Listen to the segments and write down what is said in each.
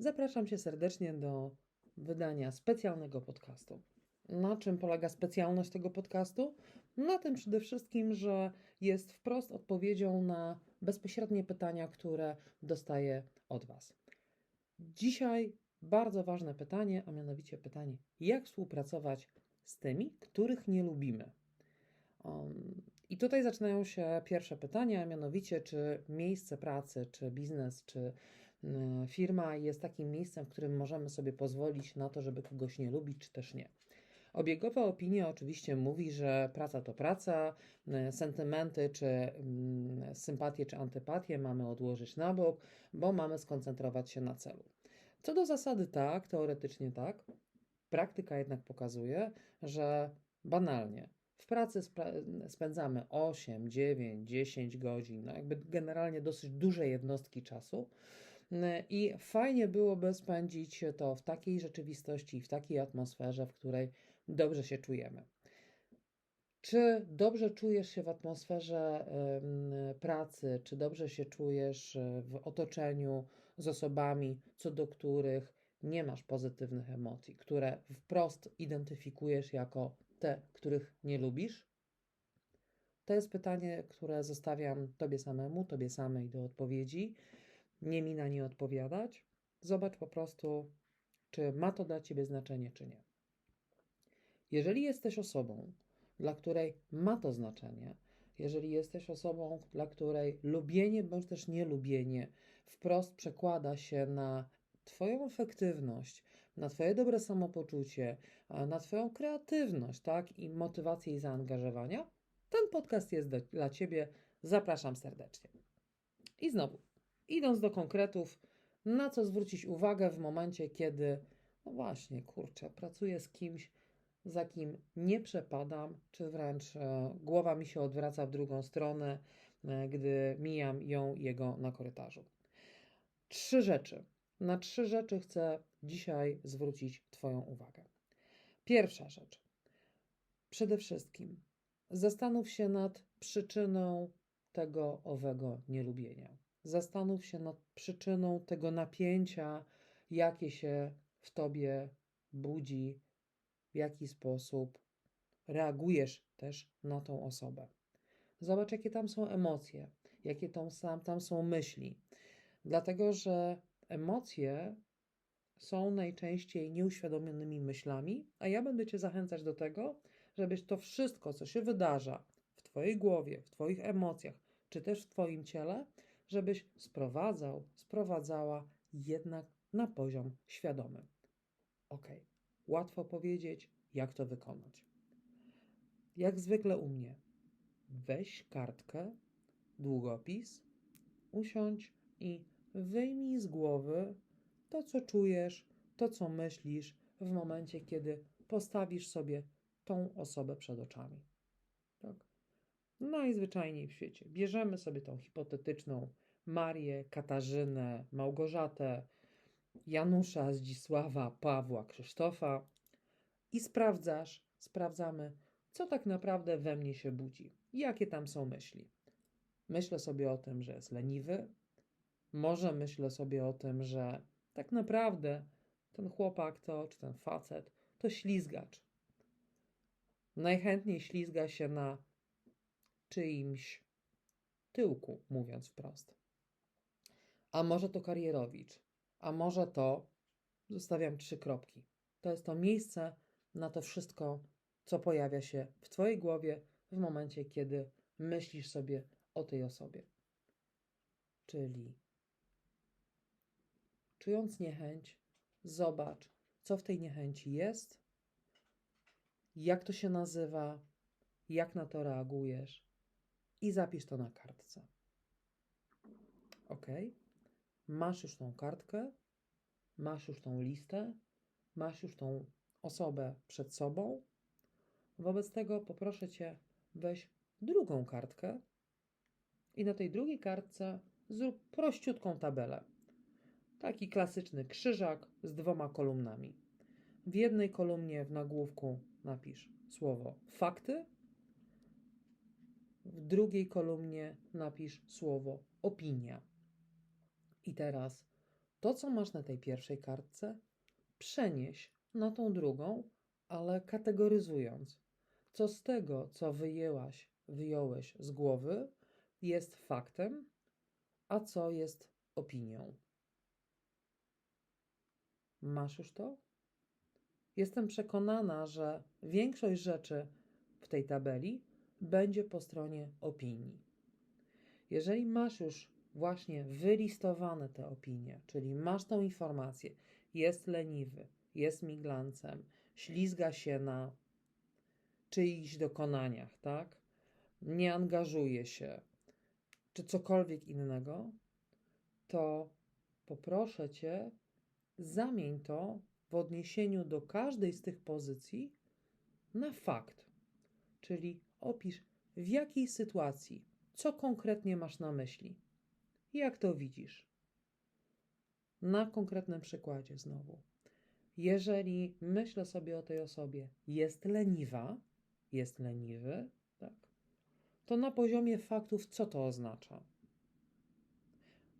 Zapraszam Cię serdecznie do wydania specjalnego podcastu. Na czym polega specjalność tego podcastu? Na tym przede wszystkim, że jest wprost odpowiedzią na bezpośrednie pytania, które dostaję od Was. Dzisiaj bardzo ważne pytanie, a mianowicie pytanie, jak współpracować z tymi, których nie lubimy. Um, I tutaj zaczynają się pierwsze pytania, mianowicie, czy miejsce pracy, czy biznes, czy firma jest takim miejscem, w którym możemy sobie pozwolić na to, żeby kogoś nie lubić, czy też nie. Obiegowa opinia oczywiście mówi, że praca to praca, y, sentymenty, czy mm, sympatie, czy antypatie mamy odłożyć na bok, bo mamy skoncentrować się na celu. Co do zasady, tak, teoretycznie tak. Praktyka jednak pokazuje, że banalnie w pracy spędzamy 8, 9, 10 godzin, no jakby generalnie dosyć duże jednostki czasu. I fajnie byłoby spędzić to w takiej rzeczywistości, w takiej atmosferze, w której dobrze się czujemy. Czy dobrze czujesz się w atmosferze pracy, czy dobrze się czujesz e, w otoczeniu z osobami, co do których nie masz pozytywnych emocji, które wprost identyfikujesz jako te, których nie lubisz? To jest pytanie, które zostawiam Tobie samemu, Tobie samej do odpowiedzi. Nie mi na nie odpowiadać. Zobacz po prostu, czy ma to dla Ciebie znaczenie, czy nie. Jeżeli jesteś osobą, dla której ma to znaczenie, jeżeli jesteś osobą, dla której lubienie bądź też nielubienie wprost przekłada się na Twoją efektywność, na Twoje dobre samopoczucie, na Twoją kreatywność, tak, i motywację i zaangażowania, ten podcast jest dla Ciebie. Zapraszam serdecznie. I znowu, idąc do konkretów, na co zwrócić uwagę w momencie, kiedy, no właśnie, kurczę, pracuję z kimś, za kim nie przepadam, czy wręcz e, głowa mi się odwraca w drugą stronę, e, gdy mijam ją jego na korytarzu. Trzy rzeczy. Na trzy rzeczy chcę dzisiaj zwrócić Twoją uwagę. Pierwsza rzecz. Przede wszystkim zastanów się nad przyczyną tego owego nielubienia. Zastanów się nad przyczyną tego napięcia, jakie się w tobie budzi, w jaki sposób reagujesz też na tą osobę. Zobacz, jakie tam są emocje, jakie tam, tam są myśli. Dlatego, że emocje są najczęściej nieuświadomionymi myślami, a ja będę Cię zachęcać do tego, żebyś to wszystko, co się wydarza w Twojej głowie, w Twoich emocjach, czy też w Twoim ciele, żebyś sprowadzał, sprowadzała jednak na poziom świadomy. Ok, łatwo powiedzieć, jak to wykonać. Jak zwykle u mnie, weź kartkę, długopis, usiądź i wyjmij z głowy to, co czujesz, to, co myślisz w momencie, kiedy postawisz sobie tą osobę przed oczami. Najzwyczajniej w świecie. Bierzemy sobie tą hipotetyczną Marię, Katarzynę, Małgorzatę, Janusza, Zdzisława, Pawła, Krzysztofa i sprawdzasz, sprawdzamy, co tak naprawdę we mnie się budzi, jakie tam są myśli. Myślę sobie o tym, że jest leniwy, może myślę sobie o tym, że tak naprawdę ten chłopak to, czy ten facet, to ślizgacz. Najchętniej ślizga się na czyimś tyłku, mówiąc wprost. A może to karierowicz, a może to, zostawiam trzy kropki. To jest to miejsce na to wszystko, co pojawia się w Twojej głowie w momencie, kiedy myślisz sobie o tej osobie. Czyli czując niechęć, zobacz, co w tej niechęci jest, jak to się nazywa, jak na to reagujesz i zapisz to na kartce. Ok? Masz już tą kartkę, masz już tą listę, masz już tą osobę przed sobą. Wobec tego poproszę Cię, weź drugą kartkę i na tej drugiej kartce zrób prościutką tabelę. Taki klasyczny krzyżak z dwoma kolumnami. W jednej kolumnie w nagłówku napisz słowo fakty, w drugiej kolumnie napisz słowo opinia. I teraz to, co masz na tej pierwszej kartce, przenieś na tą drugą, ale kategoryzując. Co z tego, co wyjęłaś, wyjąłeś z głowy, jest faktem, a co jest opinią. Masz już to? Jestem przekonana, że większość rzeczy w tej tabeli będzie po stronie opinii. Jeżeli masz już właśnie wylistowane te opinie, czyli masz tą informację, jest leniwy, jest miglancem, ślizga się na czyichś dokonaniach, tak? Nie angażuje się, czy cokolwiek innego, to poproszę cię, zamień to w odniesieniu do każdej z tych pozycji na fakt, czyli opisz w jakiej sytuacji, co konkretnie masz na myśli, jak to widzisz. Na konkretnym przykładzie znowu. Jeżeli myślę sobie o tej osobie, jest leniwa, jest leniwy, tak, to na poziomie faktów co to oznacza?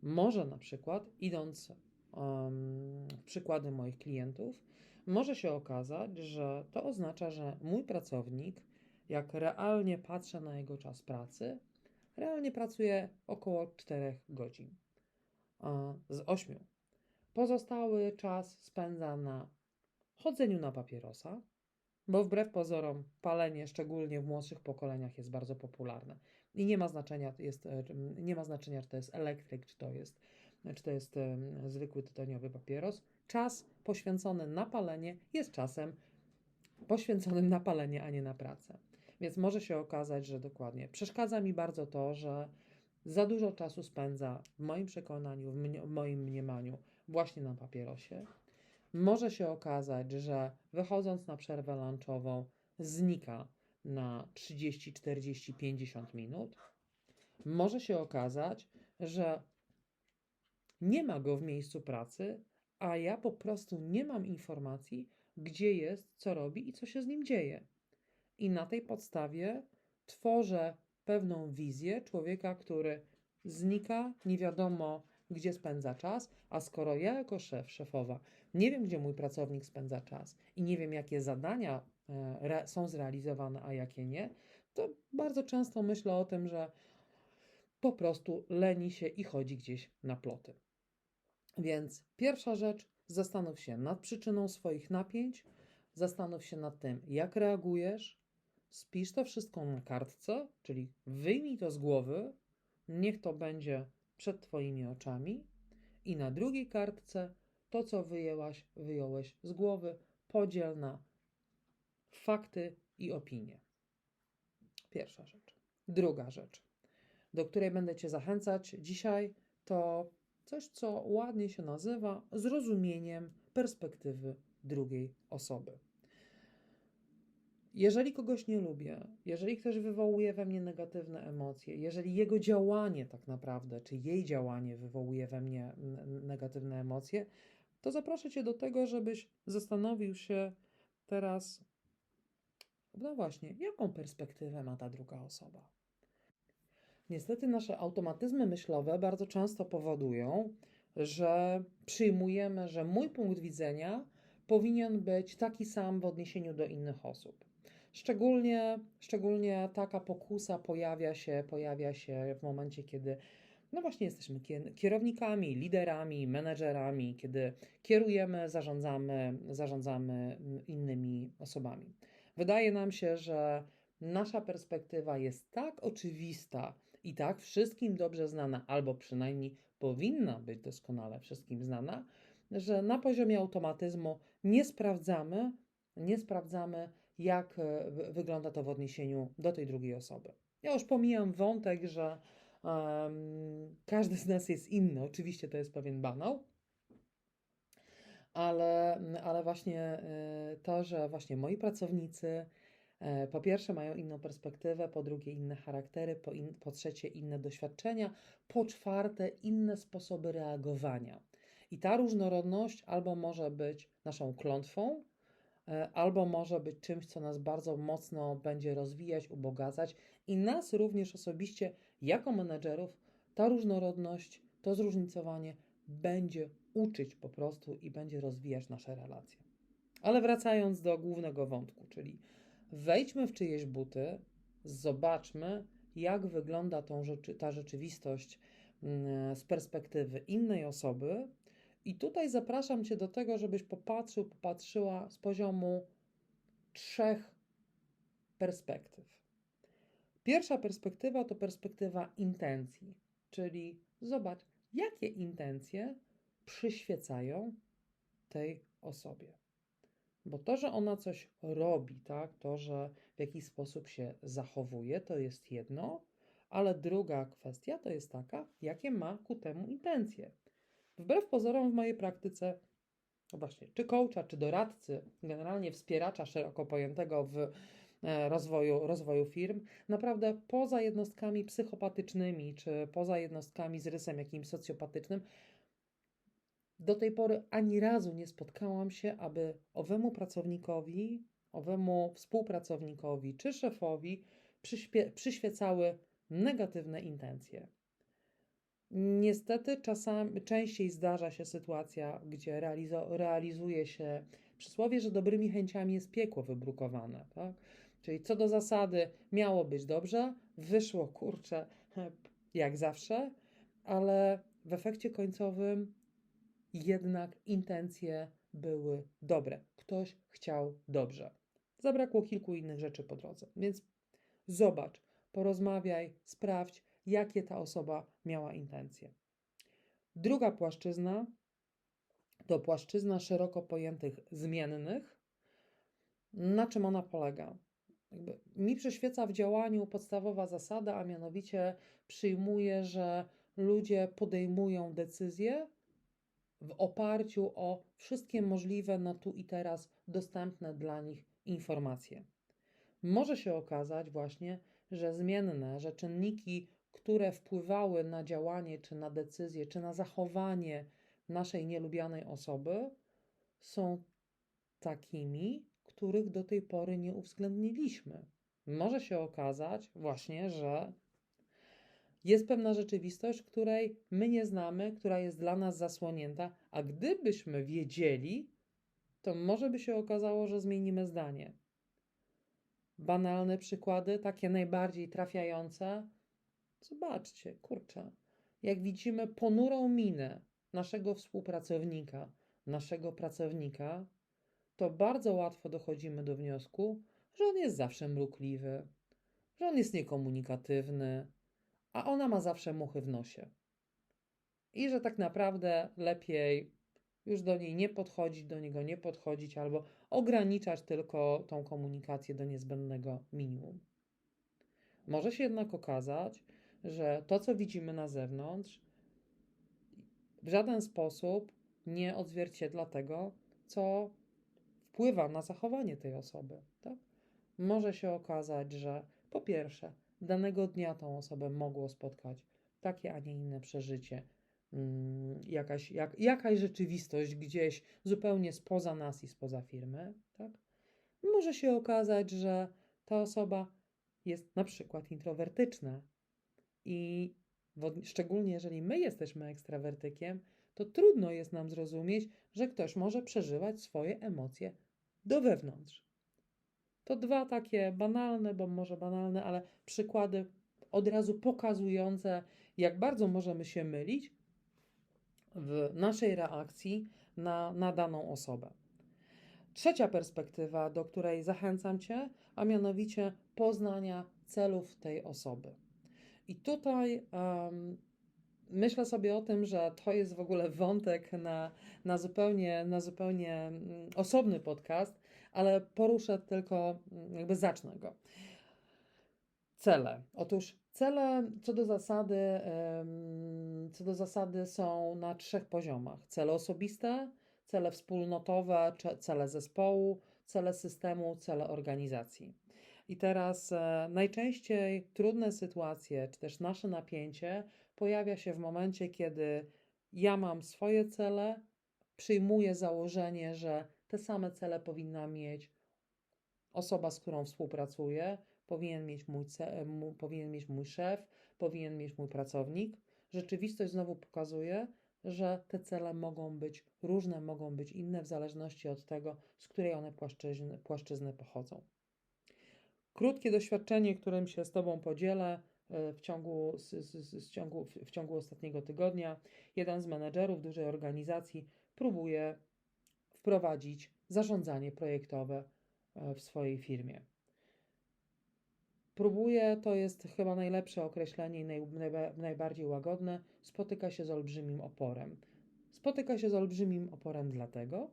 Może na przykład, idąc um, w przykłady moich klientów, może się okazać, że to oznacza, że mój pracownik, jak realnie patrzę na jego czas pracy, realnie pracuje około 4 godzin z 8. Pozostały czas spędza na chodzeniu na papierosa, bo wbrew pozorom palenie, szczególnie w młodszych pokoleniach, jest bardzo popularne. I nie ma znaczenia, jest, e, nie ma znaczenia czy to jest elektryk, czy to jest, czy to jest zwykły tytoniowy papieros. Czas poświęcony na palenie jest czasem poświęconym na palenie, a nie na pracę. Więc może się okazać, że dokładnie przeszkadza mi bardzo to, że za dużo czasu spędza w moim przekonaniu, w, mnie, w moim mniemaniu właśnie na papierosie. Może się okazać, że wychodząc na przerwę lunchową znika na 30, 40, 50 minut. Może się okazać, że nie ma go w miejscu pracy, a ja po prostu nie mam informacji, gdzie jest, co robi i co się z nim dzieje. I na tej podstawie tworzę pewną wizję człowieka, który znika, nie wiadomo gdzie spędza czas, a skoro ja jako szef, szefowa nie wiem, gdzie mój pracownik spędza czas i nie wiem, jakie zadania e, są zrealizowane, a jakie nie, to bardzo często myślę o tym, że po prostu leni się i chodzi gdzieś na ploty. Więc pierwsza rzecz, zastanów się nad przyczyną swoich napięć, zastanów się nad tym, jak reagujesz, spisz to wszystko na kartce, czyli wyjmij to z głowy, niech to będzie przed Twoimi oczami i na drugiej kartce to, co wyjęłaś, wyjąłeś z głowy, podziel na fakty i opinie. Pierwsza rzecz. Druga rzecz, do której będę Cię zachęcać dzisiaj, to coś, co ładnie się nazywa zrozumieniem perspektywy drugiej osoby. Jeżeli kogoś nie lubię, jeżeli ktoś wywołuje we mnie negatywne emocje, jeżeli jego działanie tak naprawdę, czy jej działanie wywołuje we mnie negatywne emocje, to zaproszę Cię do tego, żebyś zastanowił się teraz, no właśnie, jaką perspektywę ma ta druga osoba. Niestety nasze automatyzmy myślowe bardzo często powodują, że przyjmujemy, że mój punkt widzenia powinien być taki sam w odniesieniu do innych osób. Szczególnie, szczególnie taka pokusa pojawia się, pojawia się w momencie, kiedy no właśnie jesteśmy kierownikami, liderami, menedżerami, kiedy kierujemy, zarządzamy, zarządzamy innymi osobami. Wydaje nam się, że nasza perspektywa jest tak oczywista i tak wszystkim dobrze znana, albo przynajmniej powinna być doskonale wszystkim znana, że na poziomie automatyzmu nie sprawdzamy, nie sprawdzamy, jak e, wygląda to w odniesieniu do tej drugiej osoby. Ja już pomijam wątek, że um, każdy z nas jest inny. Oczywiście to jest pewien banał, ale, ale właśnie e, to, że właśnie moi pracownicy po pierwsze mają inną perspektywę, po drugie inne charaktery, po, in, po trzecie inne doświadczenia, po czwarte inne sposoby reagowania. I ta różnorodność albo może być naszą klątwą, E, albo może być czymś, co nas bardzo mocno będzie rozwijać, ubogacać i nas również osobiście, jako menedżerów, ta różnorodność, to zróżnicowanie będzie uczyć po prostu i będzie rozwijać nasze relacje. Ale wracając do głównego wątku, czyli wejdźmy w czyjeś buty, zobaczmy, jak wygląda tą rzeczy, ta rzeczywistość mm, z perspektywy innej osoby. I tutaj zapraszam Cię do tego, żebyś popatrzył, popatrzyła z poziomu trzech perspektyw. Pierwsza perspektywa to perspektywa intencji, czyli zobacz, jakie intencje przyświecają tej osobie. Bo to, że ona coś robi, tak, to, że w jakiś sposób się zachowuje, to jest jedno, ale druga kwestia to jest taka, jakie ma ku temu intencje. Wbrew pozorom w mojej praktyce, no właśnie, czy coacha, czy doradcy, generalnie wspieracza szeroko pojętego w e, rozwoju, rozwoju firm, naprawdę poza jednostkami psychopatycznymi, czy poza jednostkami z rysem jakimś socjopatycznym, do tej pory ani razu nie spotkałam się, aby owemu pracownikowi, owemu współpracownikowi czy szefowi przyświecały negatywne intencje. Niestety czasami częściej zdarza się sytuacja, gdzie realizuje się przysłowie, że dobrymi chęciami jest piekło wybrukowane. Tak? Czyli co do zasady miało być dobrze, wyszło kurczę jak zawsze, ale w efekcie końcowym jednak intencje były dobre. Ktoś chciał dobrze. Zabrakło kilku innych rzeczy po drodze. Więc zobacz, porozmawiaj, sprawdź, jakie ta osoba miała intencje. Druga płaszczyzna to płaszczyzna szeroko pojętych zmiennych. Na czym ona polega? Jakby mi przyświeca w działaniu podstawowa zasada, a mianowicie przyjmuję, że ludzie podejmują decyzje w oparciu o wszystkie możliwe na tu i teraz dostępne dla nich informacje. Może się okazać właśnie, że zmienne, że czynniki, które wpływały na działanie, czy na decyzję, czy na zachowanie naszej nielubianej osoby, są takimi, których do tej pory nie uwzględniliśmy. Może się okazać właśnie, że jest pewna rzeczywistość, której my nie znamy, która jest dla nas zasłonięta, a gdybyśmy wiedzieli, to może by się okazało, że zmienimy zdanie. Banalne przykłady, takie najbardziej trafiające. Zobaczcie, kurczę, jak widzimy ponurą minę naszego współpracownika, naszego pracownika, to bardzo łatwo dochodzimy do wniosku, że on jest zawsze mrukliwy, że on jest niekomunikatywny, a ona ma zawsze muchy w nosie. I że tak naprawdę lepiej już do niej nie podchodzić, do niego nie podchodzić, albo ograniczać tylko tą komunikację do niezbędnego minimum. Może się jednak okazać, że to, co widzimy na zewnątrz, w żaden sposób nie odzwierciedla tego, co wpływa na zachowanie tej osoby. Tak? Może się okazać, że po pierwsze, danego dnia tą osobę mogło spotkać takie, a nie inne przeżycie, mm, jakaś, jak, jakaś rzeczywistość gdzieś zupełnie spoza nas i spoza firmy, tak? Może się okazać, że ta osoba jest na przykład introwertyczna i szczególnie jeżeli my jesteśmy ekstrawertykiem, to trudno jest nam zrozumieć, że ktoś może przeżywać swoje emocje do wewnątrz. To dwa takie banalne, bo może banalne, ale przykłady od razu pokazujące, jak bardzo możemy się mylić w naszej reakcji na, na daną osobę. Trzecia perspektywa, do której zachęcam Cię, a mianowicie poznania celów tej osoby. I tutaj um, myślę sobie o tym, że to jest w ogóle wątek na, na, zupełnie, na zupełnie mm, osobny podcast, ale poruszę tylko, mm, jakby zacznę go. Cele. Otóż cele co do zasady, co do zasady są na trzech poziomach: cele osobiste, cele wspólnotowe, cele zespołu, cele systemu, cele organizacji. I teraz e, najczęściej trudne sytuacje, czy też nasze napięcie pojawia się w momencie, kiedy ja mam swoje cele, przyjmuję założenie, że te same cele powinna mieć osoba, z którą współpracuję, powinien mieć mój, powinien mieć mój szef, powinien mieć mój pracownik. Rzeczywistość znowu pokazuje, że te cele mogą być różne, mogą być inne w zależności od tego, z której one płaszczyzny, płaszczyzny pochodzą. Krótkie doświadczenie, którym się z Tobą podzielę e, w ciągu, z ciągu, w, w ciągu ostatniego tygodnia. Jeden z menedżerów dużej organizacji próbuje wprowadzić zarządzanie projektowe e, w swojej firmie. Próbuje, to jest chyba najlepsze określenie i naj, najbardziej łagodne, spotyka się z olbrzymim oporem. Spotyka się z olbrzymim oporem dlatego,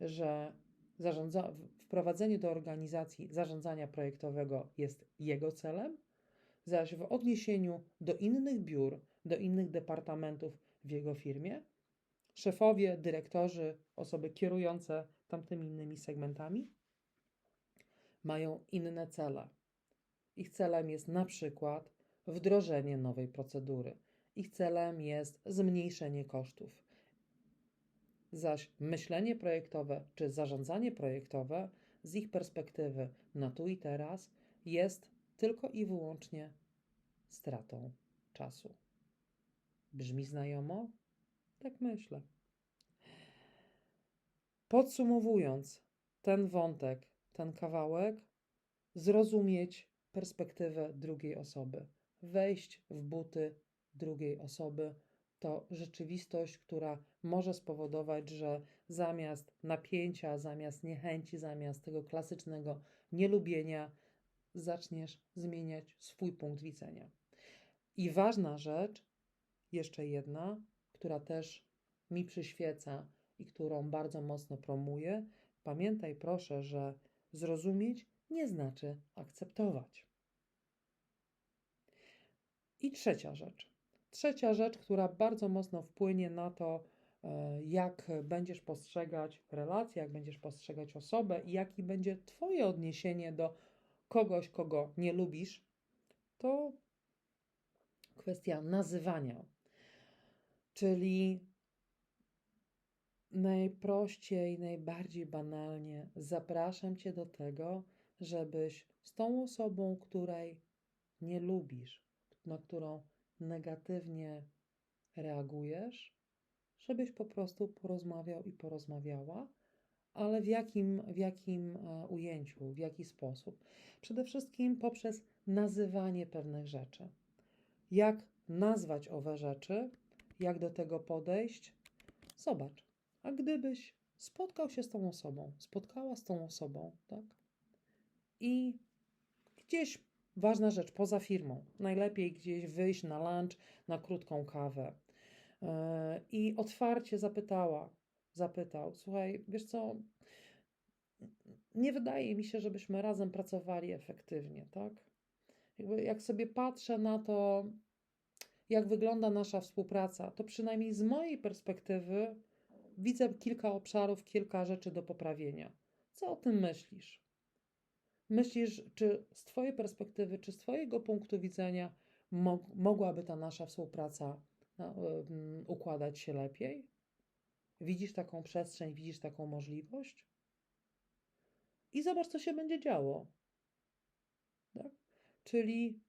że zarządza, wprowadzenie do organizacji zarządzania projektowego jest jego celem, zaś w odniesieniu do innych biur, do innych departamentów w jego firmie, szefowie, dyrektorzy, osoby kierujące tamtymi innymi segmentami mają inne cele. Ich celem jest na przykład wdrożenie nowej procedury. Ich celem jest zmniejszenie kosztów. Zaś myślenie projektowe czy zarządzanie projektowe z ich perspektywy na tu i teraz jest tylko i wyłącznie stratą czasu. Brzmi znajomo? Tak myślę. Podsumowując ten wątek, ten kawałek, zrozumieć perspektywę drugiej osoby, wejść w buty drugiej osoby, to rzeczywistość, która może spowodować, że zamiast napięcia, zamiast niechęci, zamiast tego klasycznego nielubienia, zaczniesz zmieniać swój punkt widzenia. I ważna rzecz, jeszcze jedna, która też mi przyświeca i którą bardzo mocno promuję, pamiętaj proszę, że zrozumieć nie znaczy akceptować. I trzecia rzecz. Trzecia rzecz, która bardzo mocno wpłynie na to, e, jak będziesz postrzegać relacje, jak będziesz postrzegać osobę i jaki będzie Twoje odniesienie do kogoś, kogo nie lubisz, to kwestia nazywania. Czyli najprościej, najbardziej banalnie zapraszam Cię do tego, żebyś z tą osobą, której nie lubisz, na którą negatywnie reagujesz, żebyś po prostu porozmawiał i porozmawiała, ale w jakim, w jakim e, ujęciu, w jaki sposób? Przede wszystkim poprzez nazywanie pewnych rzeczy. Jak nazwać owe rzeczy, jak do tego podejść? Zobacz, a gdybyś spotkał się z tą osobą, spotkała z tą osobą, tak? I gdzieś ważna rzecz, poza firmą, najlepiej gdzieś wyjść na lunch, na krótką kawę. Yy, I otwarcie zapytała, zapytał: Słuchaj, wiesz co, nie wydaje mi się, żebyśmy razem pracowali efektywnie, tak? Jakby jak sobie patrzę na to, jak wygląda nasza współpraca, to przynajmniej z mojej perspektywy widzę kilka obszarów, kilka rzeczy do poprawienia. Co o tym myślisz? Myślisz, czy z Twojej perspektywy, czy z Twojego punktu widzenia mo mogłaby ta nasza współpraca no, układać się lepiej? Widzisz taką przestrzeń, widzisz taką możliwość? I zobacz, co się będzie działo. Tak? Czyli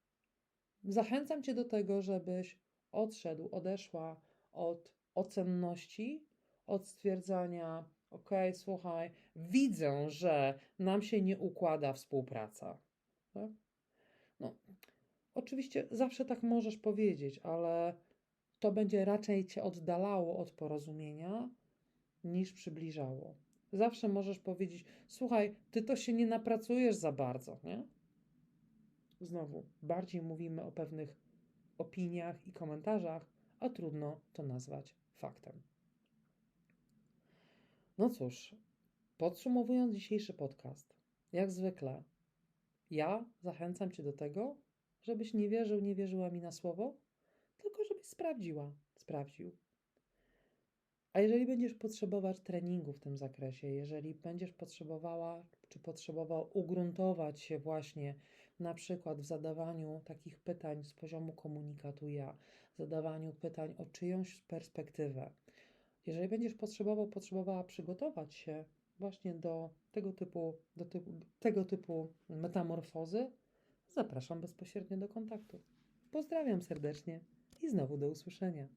zachęcam Cię do tego, żebyś odszedł, odeszła od ocenności, od stwierdzania, ok, słuchaj, widzę, że nam się nie układa współpraca. Tak? No, oczywiście zawsze tak możesz powiedzieć, ale to będzie raczej cię oddalało od porozumienia niż przybliżało. Zawsze możesz powiedzieć: Słuchaj, ty to się nie napracujesz za bardzo, nie? Znowu, bardziej mówimy o pewnych opiniach i komentarzach, a trudno to nazwać faktem. No cóż, podsumowując dzisiejszy podcast, jak zwykle, ja zachęcam Cię do tego, żebyś nie wierzył, nie wierzyła mi na słowo, tylko żebyś sprawdziła, sprawdził. A jeżeli będziesz potrzebować treningu w tym zakresie, jeżeli będziesz potrzebowała czy potrzebował ugruntować się właśnie na przykład w zadawaniu takich pytań z poziomu komunikatu ja, zadawaniu pytań o czyjąś perspektywę, jeżeli będziesz potrzebował, potrzebowała przygotować się właśnie do tego typu, do typu, tego typu metamorfozy, zapraszam bezpośrednio do kontaktu. Pozdrawiam serdecznie i znowu do usłyszenia.